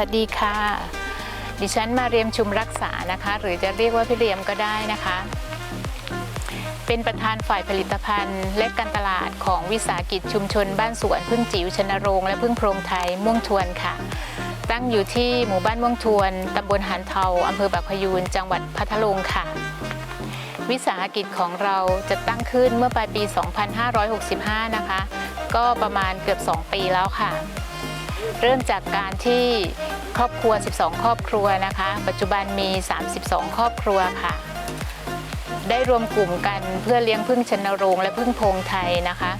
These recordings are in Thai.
วัสดีค่ะ ดิฉันมาเรียมชุมรักษานะคะ หรือจะเรียกว่าพี่เรียมก็ได้นะคะ เป็นประธานฝ่ายผลิตภัณฑ์ และการตลาดของวิสาหกิจชุมชนบ้านสวนพึ่งจิ๋วชนโรงและพึ่งโพรงไทยม่วงทวนค่ะ ตั้งอยู่ที่หมู่บ้านม่วงทวนตำบลหันเทาอำเภอปากพยูนจังหวัดพัทลุงค่ะวิสาหกิจของเราจะตั้งขึ้นเมื่อปลายปี 2565 นะคะ ก็ประมาณเกือบ 2 ปีแล้วค่ะ เริ่มจากการที่ รอบครัว 12 ครอบครัวนะคะ ปัจจุบันมี 32 ครอบครัวค่ะ ได้รวมกลุ่มกันเพื่อเลี้ยงพึ่งชนโรงและพึ่งโพงไทยนะคะ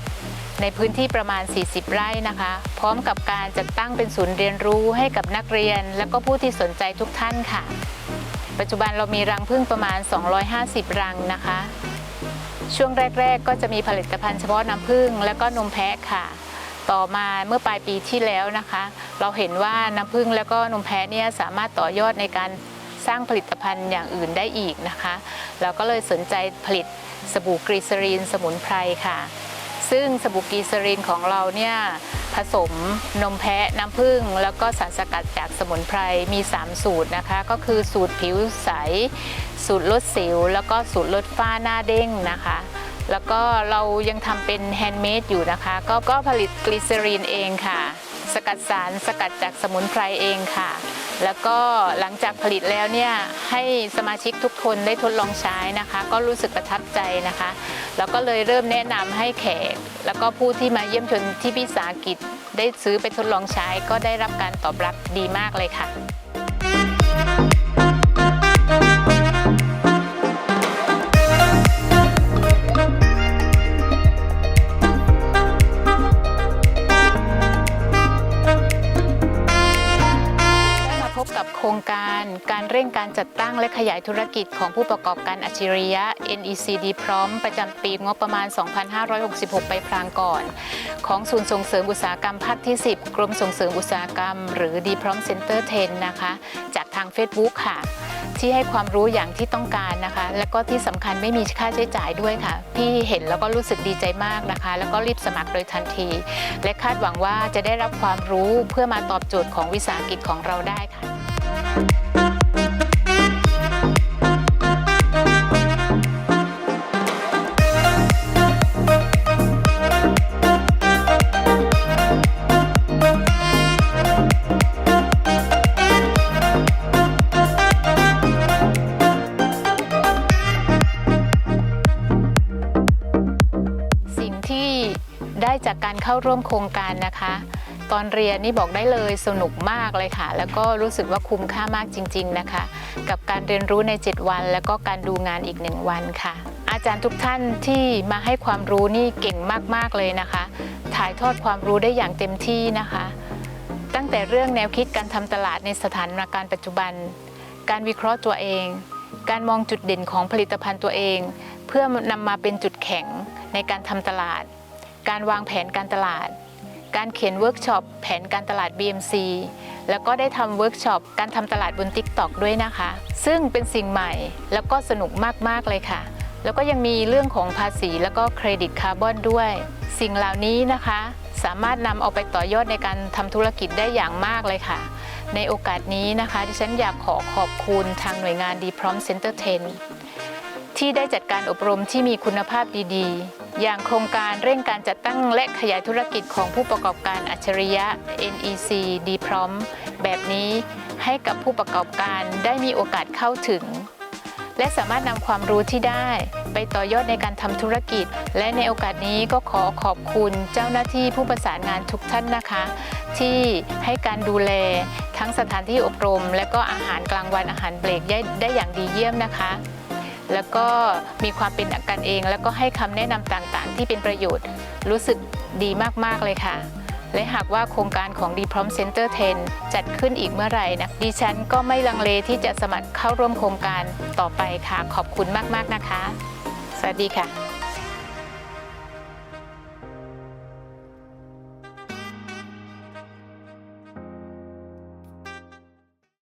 ในพื้นที่ประมาณ 40 ไร่นะคะ พร้อมกับการจัดตั้งเป็นศูนย์เรียนรู้ให้กับนักเรียน และก็ผู้ที่สนใจทุกท่านค่ะ ปัจจุบันเรามีรังพึ่งประมาณ 250 รังนะคะ ช่วงแรก ๆ ก็จะมีผลิตภัณฑ์เฉพาะน้ำผึ้งและก็นมแพะค่ะ ต่อมาเมื่อปลายปีที่แล้วนะคะ เราเห็นว่าน้ำผึ้งและก็นมแพะเนี่ยสามารถต่อยอดในการสร้างผลิตภัณฑ์อย่างอื่นได้อีกนะคะ เราก็เลยสนใจผลิตสบู่กรีซรีนสมุนไพรค่ะ ซึ่งสบู่กรีซรีนของเราเนี่ยผสมนมแพะน้ำผึ้งแล้วก็สารสกัดจากสมุนไพรมี 3 สูตรนะคะ ก็คือสูตรผิวใส สูตรลดสิว แล้วก็สูตรลดฝ้าหน้าเด้งนะคะ แล้วก็เรายังทำเป็นแฮนด์เมดอยู่นะคะ ก็ก็ผลิตกลีเซอรีนเองค่ะ สกัดสารสกัดจากสมุนไพรเองค่ะ แล้วก็หลังจากผลิตแล้วเนี่ยให้สมาชิกทุกคนได้ทดลองใช้นะคะ ก็รู้สึกประทับใจนะคะ แล้วก็เลยเริ่มแนะนำให้แขก แล้วก็ผู้ที่มาเยี่ยมชมที่พิสาหกิจ ได้ซื้อไปทดลองใช้ก็ได้รับการตอบรับดีมากเลยค่ะ บกับโครงการการเร่งการจัดตั้งและขยายธุรกิจของผู้ประกอบการอัจฉริยะ NECD พร้อมประจำปีงบประมาณ 2566 ไปพลางก่อน ของศูนย์ส่งเสริมอุตสาหกรรมภาคที่ 10 กรมส่งเสริมอุตสาหกรรม หรือ D Prom Center 10นะคะ จากทาง Facebook ค่ะ ที่ให้ความรู้อย่างที่ต้องการนะคะ และก็ที่สำคัญไม่มีค่าใช้จ่ายด้วยค่ะ พี่เห็นแล้วก็รู้สึกดีใจมากนะคะ แล้วก็รีบสมัครโดยทันที และคาดหวังว่าจะได้รับความรู้เพื่อมาตอบโจทย์ของวิสาหกิจของเราได้ค่ะ ได้จากการเข้าร่วมโครงการนะคะ ตอนเรียนนี่บอกได้เลยสนุกมากเลยค่ะ แล้วก็รู้สึกว่าคุ้มค่ามากจริง ๆนะคะ กับการเรียนรู้ใน 7 วัน แล้วก็การดูงานอีกหนึ่งวันค่ะ อาจารย์ทุกท่านที่มาให้ความรู้นี่เก่งมากๆเลยนะคะ ถ่ายทอดความรู้ได้อย่างเต็มที่นะคะ ตั้งแต่เรื่องแนวคิดการทำตลาดในสถานการณ์ปัจจุบัน การวิเคราะห์ตัวเอง การมองจุดเด่นของผลิตภัณฑ์ตัวเอง เพื่อนำมาเป็นจุดแข็งในการทำตลาด การวางแผนการตลาด การเขียนเวิร์กช็อปแผนการตลาด BMC แล้วก็ได้ทำเวิร์กช็อปการทำตลาดบน TikTok ด้วยนะคะ ซึ่งเป็นสิ่งใหม่แล้วก็สนุกมากๆเลยค่ะแล้วก็ยังมีเรื่องของภาษีแล้วก็เครดิตคาร์บอนด้วย สิ่งเหล่านี้นะคะ สามารถนำเอาไปต่อยอดในการทำธุรกิจได้อย่างมากเลยค่ะ ในโอกาสนี้นะคะดิฉันอยากขอขอบคุณทางหน่วยงาน D Prom Center 10ที่ได้จัดการอบรมที่มีคุณภาพดีๆ อย่างโครงการเร่งการจัดตั้งและขยายธุรกิจของผู้ประกอบการอัจฉริยะ NEC D Prom แบบนี้ให้กับผู้ประกอบการได้มีโอกาสเข้าถึง และสามารถนำความรู้ที่ได้ ไปต่อยอดในการทำธุรกิจ และในโอกาสนี้ก็ขอขอบคุณเจ้าหน้าที่ผู้ประสานงานทุกท่านนะคะ ที่ให้การดูแลทั้งสถานที่อบรม และก็อาหารกลางวันอาหารเบรกได้ได้อย่างดีเยี่ยมนะคะ แล้วก็มีความเป็นกันเอง แล้วก็ให้คำแนะนำต่างๆ ที่เป็นประโยชน์รู้สึกดีมากๆเลยค่ะ และหากว่าโครงการของ d p r o m Center 10จัดขึ้นอีกเมื่อไหร่นะดิฉันก็ไม่ลังเลที่จะสมัครเข้าร่วมโครงการต่อไปค่ะ ขอบคุณมากๆนะคะ สวัสดีค่ะ